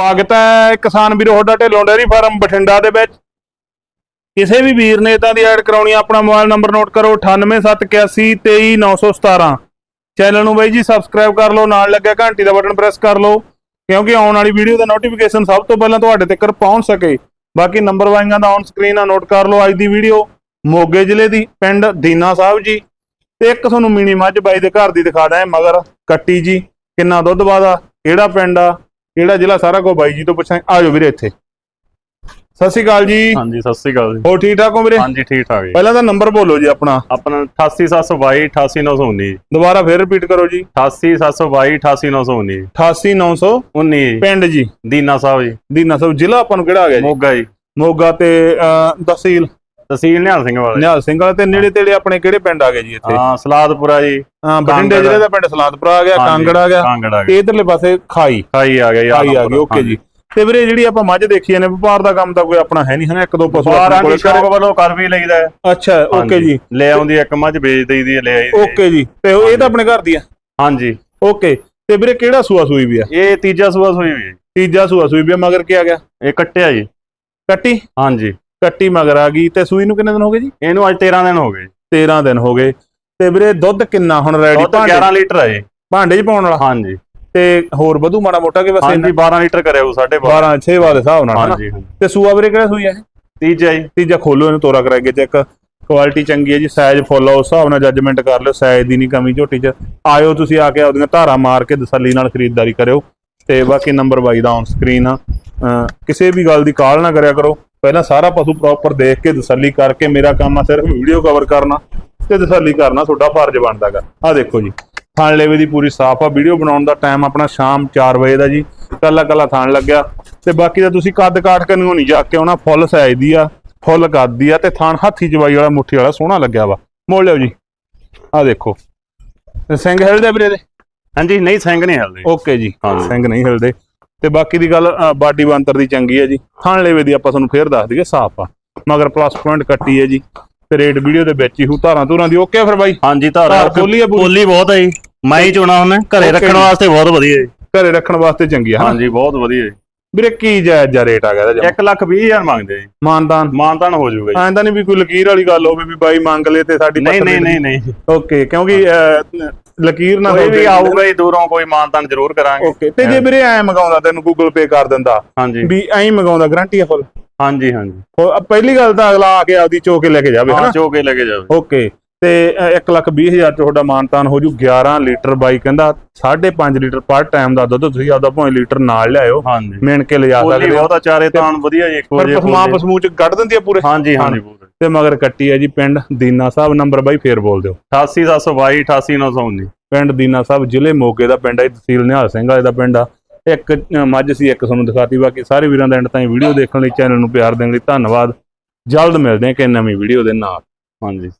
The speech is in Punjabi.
ਸਵਾਗਤ ਹੈ ਕਿਸਾਨ ਵੀਰੋ ਤੁਹਾਡਾ ਢਿੱਲੋਂ ਡੇਅਰੀ ਫਾਰਮ ਬਠਿੰਡਾ ਦੇ ਵਿੱਚ। ਕਿਸੇ ਵੀ ਵੀਰ ਨੇ ਇਦਾਂ ਦੀ ਐਡ ਕਰਾਉਣੀ ਆਪਣਾ ਮੋਬਾਈਲ ਨੰਬਰ ਨੋਟ ਕਰੋ 9871823917 ਚੈਨਲ ਨੂੰ ਬਾਈ ਜੀ ਸਬਸਕ੍ਰਾਈਬ ਕਰ ਲਓ, ਨਾਲ ਲੱਗਿਆ ਘੰਟੀ ਦਾ ਬਟਨ ਪ੍ਰੈਸ ਕਰ ਲਓ, ਕਿਉਂਕਿ ਆਉਣ ਵਾਲੀ ਵੀਡੀਓ ਦਾ ਨੋਟੀਫਿਕੇਸ਼ਨ ਸਭ ਤੋਂ ਪਹਿਲਾਂ ਤੁਹਾਡੇ ਤੱਕ ਪਹੁੰਚ ਸਕੇ। ਬਾਕੀ ਨੰਬਰ ਵਾਈਆਂ ਦਾ ਔਨ ਸਕਰੀਨ ਆ ਨੋਟ ਕਰ ਲਓ ਅੱਜ ਦੀ ਵੀਡੀਓ। ਮੋਗੇ ਜ਼ਿਲ੍ਹੇ ਦੀ ਪਿੰਡ ਦੀਨਾ ਸਾਹਿਬ ਜੀ। ਤੇ ਇੱਕ ਤੁਹਾਨੂੰ ਮਿਨੀ ਮੱਝ ਬਾਈ ਦੇ ਘਰ ਦੀ ਦਿਖਾ ਦਾਂ ਮਗਰ ਕੱਟੀ ਜੀ, ਕਿੰਨਾ ਦੁੱਧ ਵਾਦਾ, ਕਿਹੜਾ ਪਿੰਡ ਆ ਕਿਹੜਾ ਜ਼ਿਲ੍ਹਾ? ਸਾਰਾ ਕੁਝ ਬਾਈ ਜੀ ਤੋਂ ਪੁੱਛਾਂ ਆਜੋ ਵੀਰੇ ਇੱਥੇ। ਸਤਿ ਸ਼੍ਰੀ ਅਕਾਲ ਜੀ। ਹਾਂਜੀ ਸਤਿ ਸ੍ਰੀ ਅਕਾਲ ਜੀ। ਹੋਰ ਠੀਕ ਠਾਕ ਹੋ ਵੀਰੇ? ਹਾਂਜੀ ਠੀਕ ਠਾਕ ਜੀ। ਪਹਿਲਾਂ ਤਾਂ ਨੰਬਰ ਬੋਲੋ ਜੀ ਆਪਣਾ। ਆਪਣਾ 88722 88919 ਜੀ ਦੁਬਾਰਾ ਫੇਰ ਰਿਪੀਟ ਕਰੋ ਜੀ। 88722 88919 ਜੀ 88900 19 ਜੀ। ਪਿੰਡ ਜੀ। ਦੀਨਾ ਸਾਹਿਬ ਜੀ। ਦੀਨਾ ਸਾਹਿਬ ਜ਼ਿਲ੍ਹਾ ਆਪਾਂ ਨੂੰ ਕਿਹੜਾ ਆ ਗਿਆ ਜੀ? ਮੋਗਾ ਜੀ। ਮੋਗਾ ਤੇ ਤਹਿਸੀਲ। ਤਹਿਸੀਲ ਨਿਹਾਲ ਸਿੰਘ ਵਾਲਾ। ਨਿਹਾਲ ਸਿੰਘ ਵਾਲਾ ਤੇ ਨੇੜੇ ਤੇੜੇ ਆਪਣੇ ਕਿਹੜੇ ਪਿੰਡ ਆ ਗਏ ਜੀ ਇੱਥੇ? ਹਾਂ ਸਲਾਦਪੁਰਾ ਜੀ। ਹਾਂ ਬਠਿੰਡੇ। ਜ਼ਿਲ੍ਹੇ ਦਾ ਪਿੰਡ ਸਲਾਦਪੁਰਾ ਆ ਗਿਆ ਕਾਂਗੜ ਆ ਗਿਆ। ਤੇ ਇਧਰਲੇ ਪਾਸੇ ਖਾਈ। ਖਾਈ ਆ ਗਿਆ ਖਾਈ ਆ ਗਈ ਓਕੇ ਜੀ। ਤੇ ਵੀਰੇ ਜਿਹੜੀ ਆਪਾਂ ਮੱਝ ਦੇਖੀ ਨੇ ਵਪਾਰ ਦਾ ਕੰਮ ਤਾਂ ਕੋਈ ਆਪਣਾ ਹੈ ਨਹੀਂ ਹਨਾ? ਇੱਕ ਦੋ ਪਸ਼ੂ ਆਪਣੇ ਕੋਲ ਸ਼ੌਕ ਵੱਲੋਂ ਕਰ ਵੀ ਲਈਦਾ। ਅੱਛਾ ਓਕੇ। ਜੀ। ਲੈ ਆਉਂਦੀ ਇੱਕ ਮੱਝ ਵੇਚ ਦਈਦੀ ਲੈ ਆਈ। ਓਕੇ ਜੀ। ਤੇ ਇਹ ਤਾਂ ਆਪਣੇ ਘਰ ਦੀ ਆ? ਹਾਂਜੀ। ਓਕੇ। ਤੇ ਵੀਰੇ ਕਿਹੜਾ ਸੂਆ ਸੂਈ ਵੀ ਆ? ਇਹ ਤੀਜਾ ਸੂਆ ਸੂਈ ਜੀ। ਤੀਜਾ ਸੂਆ ਸੂਈ ਵੀ ਮਗਰ ਕੀ ਆ ਗਿਆ? ਇਹ ਕੱਟਿਆ ਜੀ। ਕੱਟੀ? ਹਾਂਜੀ। ਕੱਟੀ ਮਗਰ ਆ ਗਈ ਤੇ ਸੂਈ ਨੂੰ ਕਿੰਨੇ ਦਿਨ ਹੋ ਗਏ ਜੀ? ਇਹਨੂੰ ਅੱਜ 13 ਦਿਨ ਹੋ ਗਏ ਜੀ। 13 ਦਿਨ ਹੋ ਗਏ। ਤੇ ਵੀਰੇ ਦੁੱਧ ਕਿੰਨਾ ਹੁਣ ਰੈਡੀ ਦੁੱਧ ਭਾਂਡੇ? 11 ਲੀਟਰ ਜੀ। ਭਾਂਡੇ 'ਚ ਪਾਉਣ ਵਾਲਾ? ਹਾਂਜੀ। ਤੇ ਹੋਰ ਵਧੂ ਮਾੜਾ ਮੋਟਾ ਕਿ ਬਸ ਹਾਂਜੀ 12 ਲੀਟਰ ਕਰਿਆ ਉਹ 12.5 12 6 ਵਾਲੇ ਹਿਸਾਬ ਨਾਲ ਹਾਂਜੀ। ਤੇ ਸੂਆ ਵੀਰੇ ਕਿਹੜਾ ਸੂਈ ਆ ਇਹ ਤੀਜਾ ਜੀ। ਤੀਜਾ ਖੋਲੋ ਇਹਨੂੰ ਤੋਰਾ ਕਰਾਈਏ ਚੈੱਕ ਕੁਆਲਿਟੀ ਚੰਗੀ ਹੈ ਜੀ ਸਾਈਜ਼ ਫੁੱਲ ਆ ਉਸ ਹਿਸਾਬ ਨਾਲ ਜੱਜਮੈਂਟ ਕਰ ਲਿਓ ਸਾਈਜ਼ ਦੀ ਨਹੀਂ ਕਮੀ ਝੋਟੀ 'ਚ। ਆਇਓ ਤੁਸੀਂ ਆ ਕੇ ਆਪਦੀਆਂ ਧਾਰਾਂ ਮਾਰ ਕੇ ਤਸੱਲੀ ਨਾਲ ਖਰੀਦਦਾਰੀ ਕਰਿਓ। ਤੇ ਬਾਕੀ ਨੰਬਰ ਬਾਈ ਦਾ ਔਨ ਸਕਰੀਨ ਆ। ਕਿਸੇ ਵੀ ਗੱਲ ਦੀ ਕਾਲ ਨਾ ਕਰਿਆ ਕਰੋ। ਪਹਿਲਾਂ ਸਾਰਾ ਪਸ਼ੂ ਪ੍ਰੋਪਰ ਦੇਖ ਕੇ ਤਸੱਲੀ ਕਰਕੇ ਮੇਰਾ ਕੰਮ ਆ ਸਿਰਫ ਵੀਡੀਓ ਕਵਰ ਕਰਨਾ ਤੇ ਤਸੱਲੀ ਕਰਨਾ ਤੁਹਾਡਾ ਫਰਜ਼ ਬਣਦਾਗਾ ਆ ਦੇਖੋ ਜੀ ਥਾਣ ਲੇਵੇ ਦੀ ਪੂਰੀ ਸਾਫ਼ ਆ ਵੀਡੀਓ ਬਣਾਉਣ ਦਾ ਟਾਈਮ ਆਪਣਾ ਸ਼ਾਮ 4 ਵਜੇ ਦਾ ਜੀ ਕੱਲਾ ਕੱਲਾ ਥਾਣ ਲੱਗਿਆ। ਤੇ ਬਾਕੀ ਤਾਂ ਤੁਸੀਂ ਕੱਦ ਕਾਠ ਕਰਨ ਨਹੀਂ ਜਾ ਕੇ ਆਉਣਾ ਫੁੱਲ ਸਾਈਜ਼ ਦੀ ਆ ਫੁੱਲ ਕੱਦ ਦੀ ਆ ਤੇ ਥਾਣ ਹਾਥੀ ਜਵਾਈ ਵਾਲਾ ਮੁੱਠੀ ਵਾਲਾ ਸੋਹਣਾ ਲੱਗਿਆ ਵਾ। ਮੋੜ ਲਿਓ ਜੀ। ਆ ਦੇਖੋ। ਸਿੰਘ ਹਿਲਦੇ ਵੀਰੇ ਦੇ ਹਾਂਜੀ ਨਹੀਂ ਸਿੰਘ ਨਹੀਂ ਹਲਦੇ। ਓਕੇ ਜੀ। ਹਾਂਜੀ। ਸਿੰਘ ਨਹੀਂ ਹਿਲਦੇ। ਤੇ ਬਾਕੀ ਦੀ ਗੱਲ ਬਾਡੀ ਬੰਤਰ ਦੀ ਚੰਗੀ ਹੈ ਜੀ। ਥਾਣ ਲੇਵੇ ਦੀ ਆਪਾਂ ਤੁਹਾਨੂੰ ਫੇਰ ਦੱਸ ਦਈਏ ਸਾਫ਼ ਆ। ਮਗਰ ਪਲੱਸ ਪੁਆਇੰਟ ਕੱਟੀ ਹੈ ਜੀ। ਤੇ ਰੇਟ ਵੀਡੀਓ ਦੇ ਵਿੱਚ ਹੀ ਹੂ ਧਾਰਾਂ ਧੂਰਾਂ ਦੀ ਓਕੇ ਫਿਰ ਬਾਈ? ਹਾਂਜੀ ਧਾਰਾ ਪੂਰੀ? ਖੋਲੀ ਬਹੁਤ ਹੈ ਜੀ। ਮੈਂ ਹੀ ਚੁਣਾ ਉਹਨੇ ਘਰੇ ਰੱਖਣ। ਵਾਸਤੇ ਬਹੁਤ ਵਧੀਆ ਜੀ। ਘਰੇ ਰੱਖਣ ਵਾਸਤੇ ਚੰਗੀ ਹਾਂ ਹਾਂਜੀ ਬਹੁਤ ਵਧੀਆ ਜੀ। ਵੀਰੇ ਕੀ ਜਾਇਜ਼ ਜਾ ਰੇਟ ਆ ਗਿਆ ਇਹਦਾ 1 ਲੱਖ 20 ਹਜ਼ਾਰ ਮੰਗਦੇ ਜੀ। ਮਾਨਦਾਨ? ਮਾਨਤਾਨ ਹੋ ਜਾਊਗਾ ਜੀ। ਐਂ ਤਾਂ ਨਹੀਂ ਵੀ ਕੋਈ ਲਕੀਰ ਵਾਲੀ ਗੱਲ ਹੋਵੇ ਵੀ ਬਾਈ ਮੰਗ ਲੇ ਤੇ ਸਾਡੀ ਨਹੀਂ ਨਹੀਂ ਨਹੀਂ ਨਹੀਂ। ਓਕੇ ਕਿਉਂਕਿ ਲਕੀਰ ਨਾ ਕੋਈ ਵੀ ਹੋਵੇ। ਆਊਗਾ ਜੀ ਦੂਰੋਂ ਕੋਈ ਮਾਨਤਾਨ ਜ਼ਰੂਰ ਕਰਾਂਗੇ। ਓਕੇ ਤੇ ਜੇ ਵੀਰੇ ਐ ਮੰਗਾਉਂਦਾ ਤੈਨੂੰ ਗੂਗਲ ਪੇ ਕਰ ਦਿੰਦਾ ਹਾਂਜੀ। ਵੀ ਐਂ ਮੰਗਾਉਂਦਾ ਗਾਰੰਟੀ ਆ ਫੁੱਲ ਹਾਂਜੀ ਹਾਂਜੀ। ਪਹਿਲੀ ਗੱਲ ਤਾਂ ਅਗਲਾ ਆ ਕੇ ਆਪਦੀ ਚੋ ਕੇ ਲੈ ਕੇ ਜਾਵੇ ਹਾਂ ਹਨਾ? ਚੋਕੇ ਲੈ ਕੇ ਜਾਵੇ। ਓਕੇ। ਤੇ 1 ਲੱਖ 20 ਹਜ਼ਾਰ ਤੁਹਾਡਾ ਮਾਨਤਾਨ ਹੋ ਜੂ 11 ਲੀਟਰ ਬਾਈ ਕਹਿੰਦਾ 5.5 ਲੀਟਰ ਪਰ ਟਾਈਮ ਦਾ ਦੁੱਧ ਤੁਸੀਂ ਆਪਦਾ ਭਾਵੇਂ ਲੀਟਰ ਨਾਲ ਲਿਆਇਓ ਮਿਣ ਕੇ ਲਿਜਾ ਸਕਦੇ ਹੋ। ਬਹੁਤ ਚਾਰੇ ਤਾਣ ਵਧੀਆ ਜੀ ਇੱਕੋ ਪਰ ਪਸਮਾ। ਪਸਮੂ ਚ ਕੱਢ ਦਿੰਦੀ ਆ ਪੂਰੇ। ਹਾਂਜੀ ਹਾਂਜੀ ਤੇ ਮਗਰ ਕੱਟੀ ਹੈ ਜੀ ਪਿੰਡ ਦੀਨਾ ਸਾਹਿਬ ਨੰਬਰ ਬਾਈ ਫੇਰ ਬੋਲ ਦਿਓ। 88722 88919 ਪਿੰਡ ਦੀਨਾ ਸਾਹਿਬ ਜ਼ਿਲ੍ਹੇ ਮੋਗੇ ਦਾ ਪਿੰਡ ਹੈ ਤਹਿਸੀਲ ਨਿਹਾਲ ਸਿੰਘ ਵਾਲੇ ਦਾ ਪਿੰਡ ਆ। ਇੱਕ ਮੱਝ ਸੀ ਇੱਕ ਤੁਹਾਨੂੰ ਦਿਖਾਤੀ ਬਾਕੀ ਸਾਰੇ ਵੀਰਾਂ ਦਾ ਐਂਡ ਤਾਈਂ ਵੀਡੀਓ ਦੇਖਣ ਲਈ ਚੈਨਲ ਨੂੰ ਪਿਆਰ ਦੇਣ ਲਈ ਧੰਨਵਾਦ। ਜਲਦ ਮਿਲਦੇ ਹਾਂ ਕਿ ਨਵੀਂ ਵੀਡੀਓ ਦੇ ਨਾਲ। ਹਾਂਜੀ।